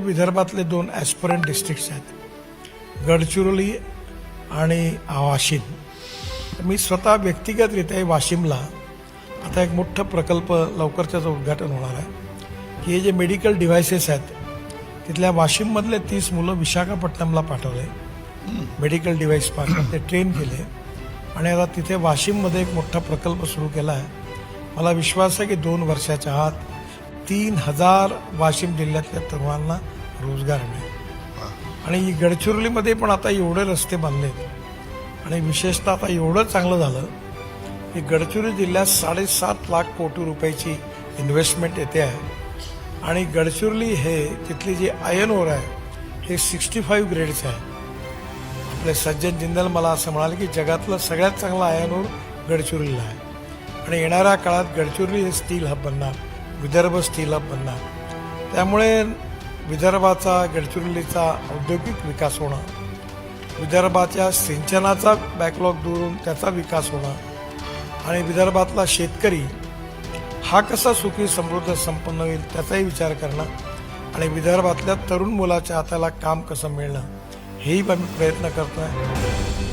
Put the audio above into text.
विदर्भातले दोन aspirant districts आहेत. गडचिरोली आणि वाशिम. मी स्वतः व्यक्तिगतरित्या वाशिमला आता एक मोठं प्रकल्प लवकरच्याच उद्घाटन होणार आहे. की हे जे मेडिकल डिव्हायसेस आहेत तिथल्या वाशिममधले तीस मुलं विशाखापट्टणमला पाठवले. मेडिकल डिव्हाइस पाठवून ते ट्रेन केले. आणि आता तिथे वाशिममध्ये एक मोठा प्रकल्प सुरू केला आहे. मला विश्वास आहे की दोन वर्षाच्या आत तीन हजार वाशिम जिल्ह्यातल्या तरुणांना रोजगार मिळेल. आणि गडचिरोलीमध्ये पण आता एवढे रस्ते बांधले आणि विशेषतः आता एवढं चांगलं झालं की गडचिरोली जिल्ह्यात साडेसात लाख कोटी रुपयाची इन्व्हेस्टमेंट येते आहे. आणि गडचिरोली हे तिथली जी आयन ओर आहे हे सिक्स्टी फाईव्ह ग्रेडचं आहे. आपले सज्जन जिंदल मला असं म्हणाले की जगातलं सगळ्यात चांगलं आयन ओर गडचिरोलीला आहे. आणि येणाऱ्या काळात गडचिरोली हे स्टील हब बनणार. विदर्भ स्टील हब बनणार त्यामुळे विदर्भाचा गडचिरोलीचा औद्योगिक विकास होणं विदर्भाच्या सिंचनाचा बॅकलॉग दूर होऊन त्याचा विकास होणं आणि विदर्भातला शेतकरी हा कसा सुखी समृद्ध संपन्न होईल त्याचाही विचार करणं आणि विदर्भातल्या तरुण मुलाच्या हाताला काम कसं मिळणं हेही आम्ही प्रयत्न करतो आहे